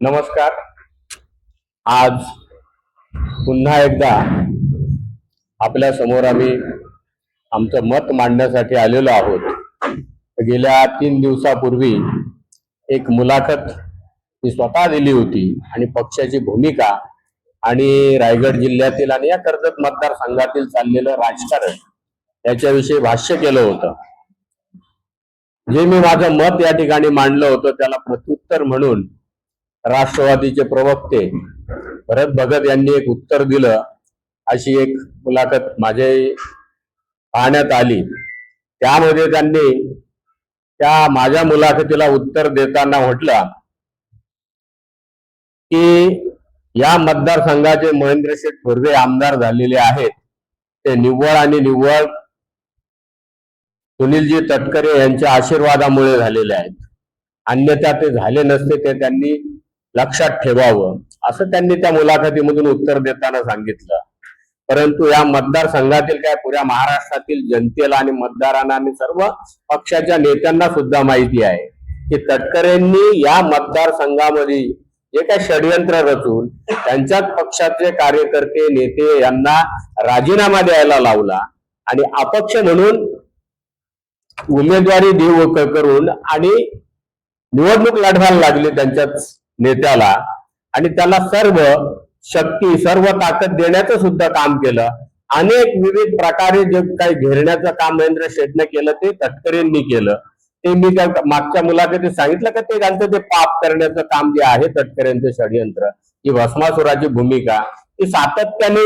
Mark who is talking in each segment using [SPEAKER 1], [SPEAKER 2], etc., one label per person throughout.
[SPEAKER 1] नमस्कार. आज पुन्हा एकदा आपल्यासमोर आम्ही आमचं मत मांडण्यासाठी आलेलो आहोत. गेल्या तीन दिवसापूर्वी एक मुलाखत मी स्वतः दिली होती आणि पक्षाची भूमिका आणि रायगड जिल्ह्यातील आणि या कर्जत मतदारसंघातील चाललेलं राजकारण याच्याविषयी भाष्य केलं होतं. जे मी माझं मत या ठिकाणी मांडलं होतं त्याला प्रत्युत्तर म्हणून राष्ट्रवादीचे प्रवक्ते. भरत भगत यांनी एक उत्तर दिलं. अशी एक मुलाखत माझे पाहण्यात आली. त्यामध्ये त्यांनी त्या माझ्या मुलाखतीला उत्तर देताना म्हटलं की या मतदारसंघाचे महेंद्रशेठ थोरवे आमदार झालेले आहेत. ते निव्वळ आणि निव्वळ सुनीलजी तटकरे यांच्या आशीर्वादामुळे झालेले आहेत. अन्यथा ते झाले नसते ते त्यांनी लक्षात ठेवावं. असं त्यांनी त्या मुलाखतीमधून उत्तर देताना सांगितलं. परंतु या मतदारसंघातील काय पुऱ्या महाराष्ट्रातील जनतेला आणि मतदारांना आणि सर्व पक्षाच्या नेत्यांना सुद्धा माहिती आहे की तटकरेंनी या मतदारसंघामध्ये जे काय षडयंत्र रचून त्यांच्याच पक्षाचे कार्यकर्ते नेते यांना राजीनामा द्यायला लावला आणि अपक्ष म्हणून उमेदवारी देऊ करून आणि निवडणूक लढवायला लागली त्यांच्याच नेत्याला. आणि त्याला सर्व शक्ती सर्व ताकद देण्याचं सुद्धा काम केलं. अनेक विविध प्रकारे जे काही घेरण्याचं काम महेंद्र शेठने केलं ते तटकरेंनी केलं. ते मी त्या मागच्या मुलाखतीत सांगितलं का ते त्यांचं ते पाप करण्याचं काम जे आहे तटकरेंचं षडयंत्र ही भस्मासुराची भूमिका ही सातत्याने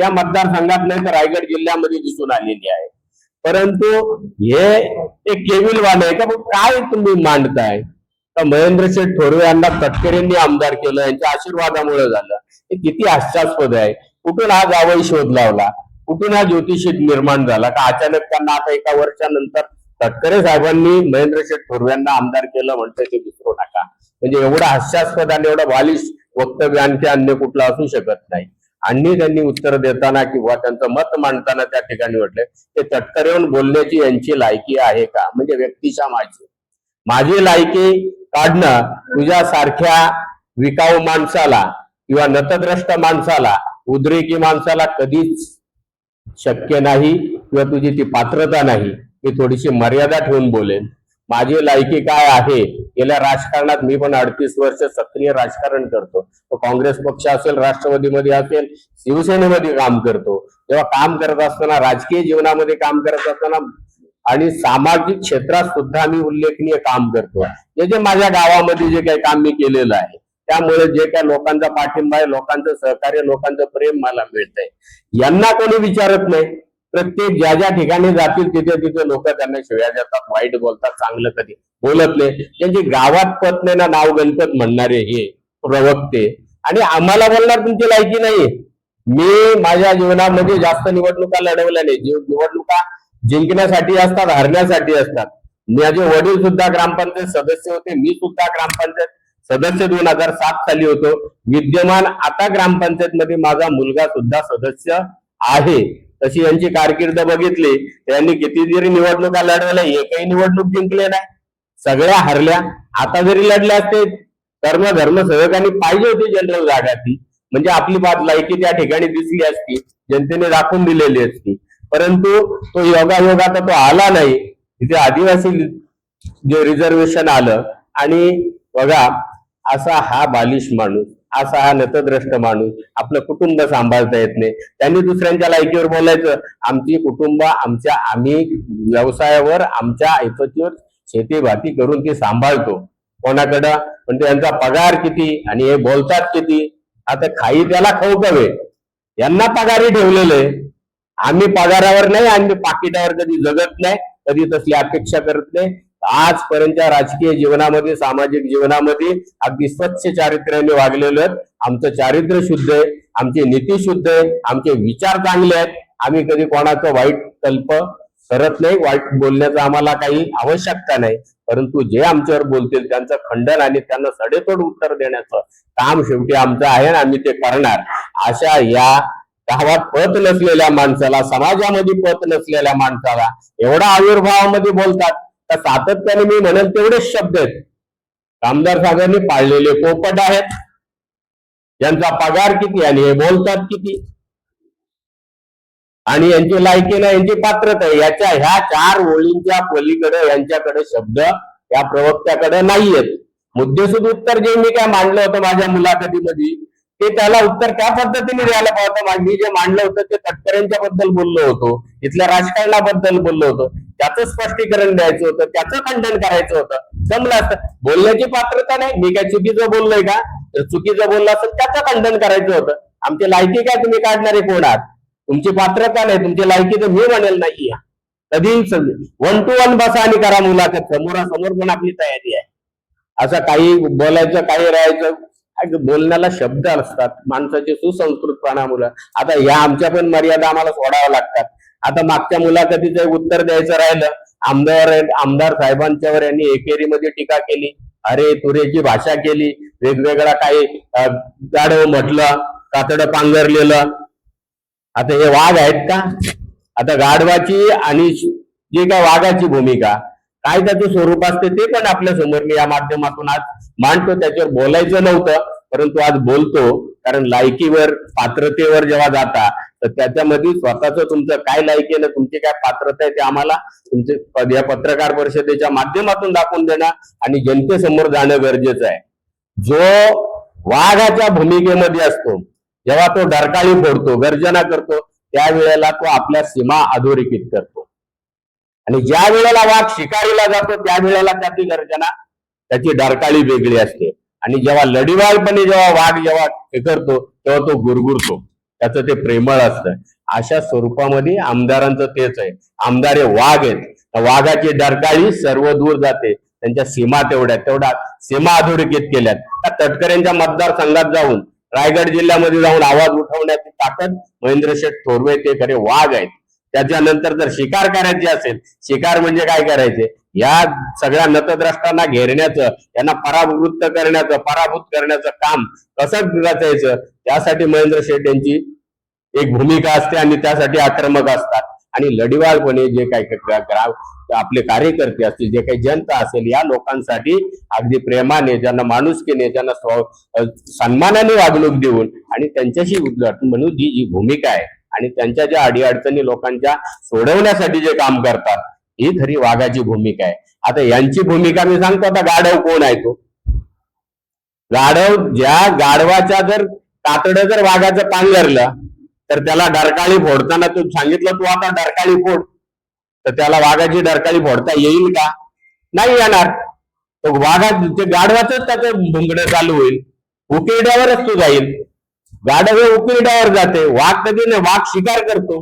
[SPEAKER 1] या मतदारसंघात नाही तर रायगड जिल्ह्यामध्ये दिसून आलेली आहे. परंतु हे एक केविलवाले आहे का? काय तुम्ही मांडताय? तर महेंद्र थोरवे यांना तटकरेंनी आमदार केलं यांच्या आशीर्वादामुळे झालं. हे किती हास्यास्पद आहे. कुठून हा जावई शोध लावला कुठून हा ज्योतिषी निर्माण झाला? का अचानक त्यांना आता एका वर्षानंतर तटकरे साहेबांनी महेंद्रशेठ थोरवे यांना आमदार केलं म्हणतंय ते विसरू नका. म्हणजे एवढं हास्यास्पद आणि एवढं बालिश वक्तव्य आणखी अन्य कुठलं असू शकत नाही. आणि त्यांनी उत्तर देताना किंवा त्यांचं मत मांडताना त्या ठिकाणी म्हटलंय ते तटकरेहून बोलण्याची यांची लायकी आहे का? म्हणजे व्यक्तिशा माझी. माझी लायकी काढणं तुझ्या सारख्या विकाऊ माणसाला किंवा नतद्रष्ट माणसाला उद्रेकी माणसाला कधीच शक्य नाही किंवा तुझी ती पात्रता नाही मी थोडीशी मर्यादा ठेवून बोलेन. माझी लायकी काय आहे? गेल्या राजकारणात मी पण अडतीस वर्ष सक्रिय राजकारण करतो. तो काँग्रेस पक्ष असेल राष्ट्रवादीमध्ये असेल शिवसेनेमध्ये काम करतो. तेव्हा काम करत असताना राजकीय जीवनामध्ये काम करत असताना आणि सामाजिक क्षेत्रात सुद्धा मी उल्लेखनीय काम करतो. हे जे माझ्या गावामध्ये जे काही काम मी केलेलं आहे त्यामुळे जे काही लोकांचा पाठिंबा आहे लोकांचं सहकार्य लोकांचं प्रेम मला मिळतंय. यांना कोणी विचारत नाही. प्रत्येक ज्या ज्या ठिकाणी जातील तिथे तिथे लोक त्यांना शिव्या देतात वाईट बोलतात चांगलं कधी बोलत नाही. त्यांची गावात पत नाही नाव गणपत म्हणणारे हे प्रवक्ते. आणि आम्हाला बोलणार तुमची लायकी नाही मी माझ्या जीवनामध्ये जास्त निवडणुका लढवल्या नाही. निवडणुका जिंकण्यासाठी असतात हरण्यासाठी असतात. माझे वडील सुद्धा ग्रामपंचायत सदस्य होते मी सुद्धा ग्रामपंचायत सदस्य दोन हजार सात साली होतो. विद्यमान आता ग्रामपंचायत मध्ये माझा मुलगा सुद्धा सदस्य आहे. तशी यांची कारकीर्द बघितली त्यांनी किती जरी निवडणुका लढवल्या एकही निवडणूक जिंकले नाही. सगळ्या हरल्या. आता जरी लढल्या असते कर्म धर्म सहकांनी पाहिजे होती जनरल जागा ती म्हणजे आपली बात लायकी त्या ठिकाणी दिसली असती जनतेने दाखवून दिलेली असती. परंतु तो योगायोग आता तो आला नाही. तिथे आदिवासी जे रिझर्वेशन आलं आणि बघा असा हा बालिश माणूस असा हा नतद्रष्ट माणूस आपलं कुटुंब सांभाळता येत नाही. त्यांनी दुसऱ्यांच्या लायकीवर बोलायचं आमची कुटुंब आमच्या आम्ही व्यवसायावर आमच्या ऐपतीवर शेती भाती करून ती सांभाळतो. कोणाकडं? पण त्यांचा पगार किती आणि हे बोलतात किती? आता खाई त्याला खाऊ कवे. यांना पगारी ठेवलेले. आम्ही पगारावर नाही आम्ही पाकिटावर कधी जगत नाही कधी तसली अपेक्षा करत नाही. आजपर्यंतच्या राजकीय जीवनामध्ये सामाजिक जीवनामध्ये अगदी स्वच्छ चारित्र्याने वागलेलो आहेत. आमचं चारित्र्य शुद्ध आहे आमची नीती शुद्ध आहे आमचे विचार चांगले आहेत. आम्ही कधी कोणाचं वाईट कल्प करत नाही वाईट बोलण्याचं आम्हाला काही आवश्यकता नाही. परंतु जे आमच्यावर बोलतील त्यांचं खंडन आणि त्यांना सडेतोड उत्तर देण्याचं काम शेवटी आमचं आहे आणि आम्ही ते करणार. अशा या गावात पत नसलेल्या माणसाला समाजामध्ये पत नसलेल्या माणसाला एवढा आविर्भावामध्ये बोलतात. तर सातत्याने मी म्हणेल तेवढेच शब्द आहेत. आमदार साहेबांनी पाळलेले पोपट आहेत. यांचा पगार किती आणि हे बोलतात किती? आणि यांची लायकी ना यांची पात्रता याच्या ह्या चार ओळींच्या पलीकडे यांच्याकडे शब्द या प्रवक्त्याकडे नाहीयेत. मुद्देसूद उत्तर जे मी काय मांडलं होतं माझ्या मुलाखतीमध्ये ते त्याला उत्तर त्या पद्धतीने द्यायला पाहतं. मा- मी जे मांडलं होतं ते तटकऱ्यांच्या बद्दल बोललो होतो. इथल्या राजकारणाबद्दल बोललो होतो. त्याचं स्पष्टीकरण द्यायचं होतं. त्याचं खंडन करायचं होतं. जमलं असतं. बोलण्याची पात्रता नाही. मी काय चुकीचं बोललोय का? तर चुकीचं बोललं असेल त्याचं खंडन करायचं होतं. आमची लायकी काय तुम्ही काढणारे कोण आहात तुमची पात्रता नाही. तुमची लायकी तर मी म्हणेल नाही. कधी वन टू वन बसा आणि करा मुलाखत. समोरासमोर पण आपली तयारी आहे. असं काही बोलायचं काही राहायचं बोलण्याला शब्द असतात माणसाचे सुसंस्कृत प्राणामुळं आता या आमच्या पण मर्यादा आम्हाला सोडाव्या लागतात. आता मागच्या मुलाखतीचं एक उत्तर द्यायचं राहिलं. आमदार आमदार साहेबांच्यावर यांनी एकेरीमध्ये टीका केली. अरे तुरेची भाषा केली. वेगवेगळा काही जाड गाढव म्हटलं कातड पांघरलेलं. आता हे वाघ आहेत का? आता गाढवाची आणि जी काय वाघाची भूमिका काय त्याचं स्वरूप असते ते पण आपल्यासमोर मी या माध्यमातून आज मांडतो. त्याच्यावर बोलायचं नव्हतं परंतु आज बोलतो. कारण लायकीवर पात्रतेवर जेव्हा जाता तर त्याच्यामध्ये स्वतःचं तुमचं काय लायकी आहे ना तुमची काय पात्रता आहे ते आम्हाला तुमचे या पत्रकार परिषदेच्या माध्यमातून दाखवून देणं आणि जनतेसमोर जाणं गरजेचं आहे. जो वाघाच्या भूमिकेमध्ये असतो जेव्हा तो डरकाळी फोडतो गर्जना करतो त्यावेळेला तो आपल्या सीमा अधोरेखित करतो. आणि ज्या वेळेला वाघ शिकारीला जातो त्या वेळेला त्याची गर्जना त्याची डरकाळी वेगळी असते. आणि जेव्हा लढीवाळपणे जेव्हा वाघ जेव्हा हे करतो तेव्हा तो गुरगुरतो. त्याचं ते प्रेमळ असतं. अशा स्वरूपामध्ये आमदारांचं तेच आहे. आमदार हे वाघ आहेत. तर वाघाची डरकाळी सर्व दूर जाते. त्यांच्या सीमा तेवढ्या तेवढ्या सीमा अधोरेखित केल्यात. त्या तटकऱ्यांच्या मतदारसंघात जाऊन रायगड जिल्ह्यामध्ये जाऊन आवाज उठवण्याची ताकद महेंद्र शेठ थोरवे ते खरे वाघ आहेत. त्याच्यानंतर जर शिकार करायची असेल शिकार म्हणजे काय करायचे? या सगळ्या नतद्रष्टांना घेरण्याचं यांना परावृत्त करण्याचं पराभूत करण्याचं काम कसं रचायचं? त्यासाठी महेंद्र शेठ यांची एक भूमिका असते आणि त्यासाठी आक्रमक असतात. आणि लढीवाळपणे जे काही आपले कार्यकर्ते असतील जे काही जनता असेल या लोकांसाठी अगदी प्रेमाने ज्यांना माणुसकीने ज्यांना स्व- सन्मानाने वागणूक देऊन आणि त्यांच्याशी उद्धट म्हणून जी जी भूमिका आहे आणि त्यांच्या ज्या अडीअडचणी लोकांच्या सोडवण्यासाठी जे काम करतात ही खरी वाघाची भूमिका आहे. आता यांची भूमिका मी सांगतो आता गाढव कोण आहे तो? गाढव ज्या गाढवाच्या जर कातडं जर वाघाचं पांघरलं तर त्याला डरकाळी फोडताना तू सांगितलं तू आता डरकाळी फोड. तर त्याला वाघाची डरकाळी फोडता येईल का? नाही येणार. तो वाघा ते गाढवाच त्याचं भुंगडं चालू होईल. उकिरड्यावरच तू जाईल. गाढव हे उकिरड्यावर जाते वाघ कधी नाही वाघ शिकार करतो.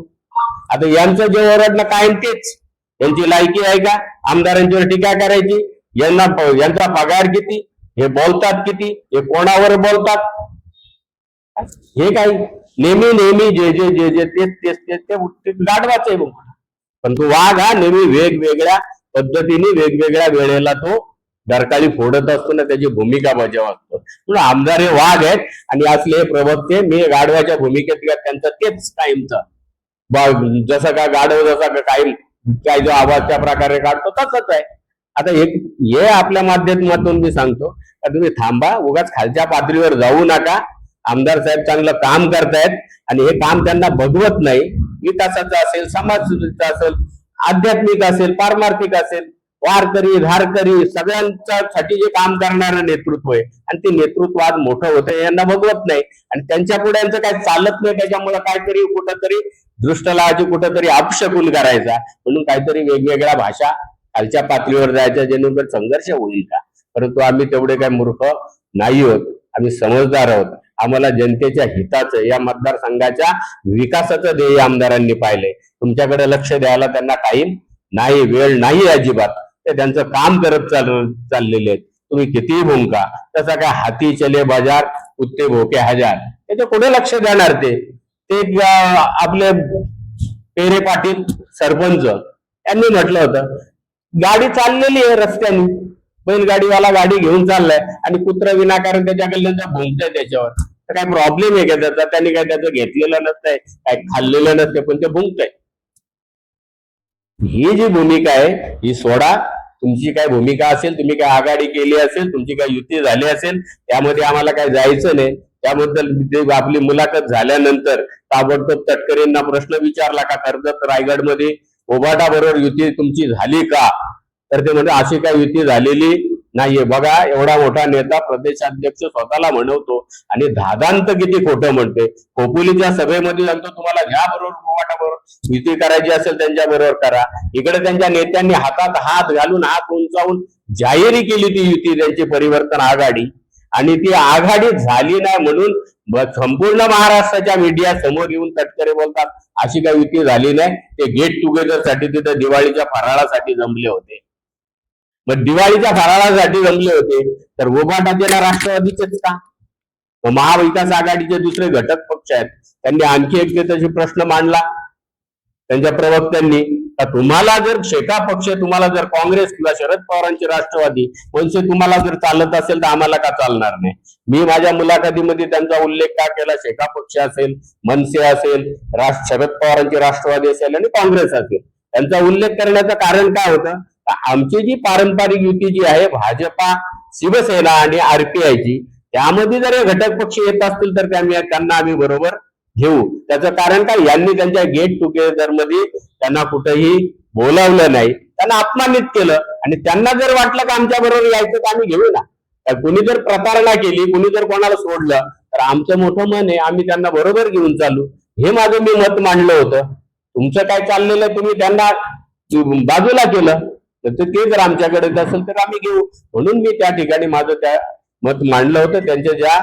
[SPEAKER 1] आता यांचं जे ओरडणं कायम तेच. यांची लायकी आहे का? आमदारांच्यावर टीका करायची. यांना यांचा पगार किती? हे बोलतात किती? हे कोणावर बोलतात? हे काही नेहमी नेहमी जे जे जे जे तेच तेच तेच ते ते गाढवाच आहे मग पण तो वाघ हा नेहमी वेगवेगळ्या पद्धतीने वेगवेगळ्या वेळेला तो डरकाळी फोडत असतो ना त्याची भूमिका बजावत असतो म्हणून आमदार हे वाघ आहेत आणि असले हे प्रवक्ते मी गाढवाच्या भूमिकेत घ्या त्यांचं तेच कायमचं. जसं का गाढव जसा का काही काय जो आवाज त्या प्रकारे काढतो तसंच आहे. आता एक हे आपल्या माध्यमातून मी सांगतो का तुम्ही थांबा उगाच खालच्या पातळीवर जाऊ नका. आमदार साहेब चांगलं काम करतायत आणि हे काम त्यांना बघवत नाही. विकासाचं असेल समाज असेल आध्यात्मिक असेल पारमार्थिक असेल वारकरी धारकरी सगळ्यांच्यासाठी जे काम करणारं नेतृत्व आहे. आणि ते नेतृत्व आज मोठं होतं यांना बघवत नाही. आणि त्यांच्या पुढे यांचं काय चालत नाही त्याच्यामुळे काहीतरी कुठंतरी दृष्टलाची कुठंतरी अपशकुन करायचा. म्हणून काहीतरी वेगवेगळ्या भाषा खालच्या पातळीवर जायच्या जेणेकरून संघर्ष होईल का? परंतु आम्ही तेवढे काही मूर्ख नाही होत. आम्ही समजदार आहोत. आम्हाला जनतेच्या हिताचं या मतदारसंघाच्या विकासाचं ध्येय आमदारांनी पाहिलंय. तुमच्याकडे लक्ष द्यायला त्यांना टाईम नाही वेळ नाही अजिबात. ते त्यांचं काम करत चाल चाललेले आहेत. तुम्ही कितीही भूमिका तसा काय हाती चले बाजार कुत्ते भोके हजार. याच्या कुठे लक्ष देणार ते? ते आपले पेरे पाटील सरपंच. यांनी म्हटलं होतं गाडी चाललेली आहे रस्त्याने. बैलगाडीवाला गाडी घेऊन चाललाय आणि कुत्र विनाकारण त्याच्याकडल्या भुंकतंय त्याच्यावर. तर काय प्रॉब्लेम आहे का त्याचा? त्यांनी काय त्याचं घेतलेलं नसतंय काय खाल्लेलं नसतंय पण ते भुंकताय. ही जी भूमिका आहे ही सोडा तुमची काय भूमिका असेल तुम्ही काय आघाडी केली असेल तुमची काय युती झाली असेल त्यामध्ये आम्हाला काय जायचं नाही. त्याबद्दल ते आपली मुलाखत झाल्यानंतर ताबडतोब तटकरेंना प्रश्न विचारला का कर्जत रायगडमध्ये ओबाटा बरोबर युती तुमची झाली का? तर ते म्हणजे अशी काय युती झालेली नाहीये. बघा एवढा मोठा नेता प्रदेशाध्यक्ष स्वतःला म्हणवतो आणि धादांत किती खोटं म्हणते. खोपोलीच्या सभेमध्ये सांगतो तुम्हाला घ्या बरोबर युती करायची असेल त्यांच्या बरोबर करा. इकडे त्यांच्या नेत्यांनी हातात हात घालून हात उंचावून जाहीर केली ती युती त्यांची परिवर्तन आघाडी. आणि ती आघाडी झाली नाही म्हणून संपूर्ण महाराष्ट्राच्या मीडिया समोर येऊन तटकरे बोलतात. अशी काही युती झाली नाही. ते गेट टुगेदरसाठी तिथे दिवाळीच्या फराळासाठी जमले होते. मग दिवाळीच्या फराळासाठी जमले होते. तर गोबाटाचे राष्ट्रवादीचेच का? मग महाविकास आघाडीचे दुसरे घटक पक्ष आहेत. त्यांनी आणखी एक त्याच्याशी प्रश्न मांडला त्यांच्या प्रवक्त्यांनी. तुम्हाला जर शेका पक्ष तुम्हाला जर काँग्रेस किंवा शरद पवारांची राष्ट्रवादी कोणते तुम्हाला जर चालत असेल तर आम्हाला का चालणार नाही? मी माझ्या मुलाखतीमध्ये त्यांचा उल्लेख का केला? शेका पक्ष असेल मनसे असेल शरद पवारांची राष्ट्रवादी असेल आणि काँग्रेस असेल. त्यांचा उल्लेख करण्याचं कारण काय होतं? आमची जी पारंपरिक युती जी आहे भाजपा शिवसेना आणि आरपीआयची त्यामध्ये जर हे घटक पक्ष येत असतील तर त्यांना आम्ही बरोबर घेऊ. त्याचं कारण काय? यांनी त्यांच्या गेट टुगेदरमध्ये त्यांना कुठेही बोलावलं नाही. त्यांना अपमानित केलं. आणि त्यांना जर वाटलं का आमच्या बरोबर यायचं तर आम्ही घेऊ ना. कुणी जर प्रतारणा केली कुणी जर कोणाला सोडलं तर आमचं मोठं मन आहे आम्ही त्यांना बरोबर घेऊन चालू. हे माझं मी मत मांडलं होतं. तुमचं काय चाललेलं तुम्ही त्यांना बाजूला केलं. तर ते- जर आमच्याकडे असेल तर आम्ही घेऊ. म्हणून मी त्या ठिकाणी माझं त्या मत मांडलं होतं. त्यांच्या ज्या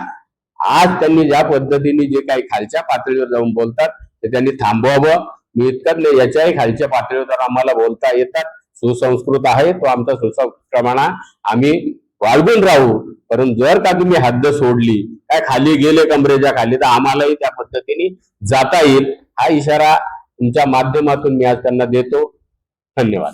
[SPEAKER 1] आज त्यांनी ज्या पद्धतीने जे काही खालच्या पातळीवर जाऊन बोलतात ते त्यांनी थांबवावं. मी इतकंच नाही याच्याही खालच्या पातळीवर जर आम्हाला बोलता येतात. सुसंस्कृत आहे तो आमचा सुसंस्कृतपणा आम्ही वाळगून राहू. परंतु जर का तुम्ही हद्द सोडली काय खाली गेले कमरेच्या खाली तर आम्हालाही त्या पद्धतीने जाता येईल. हा इशारा तुमच्या माध्यमातून मी आज त्यांना देतो. धन्यवाद.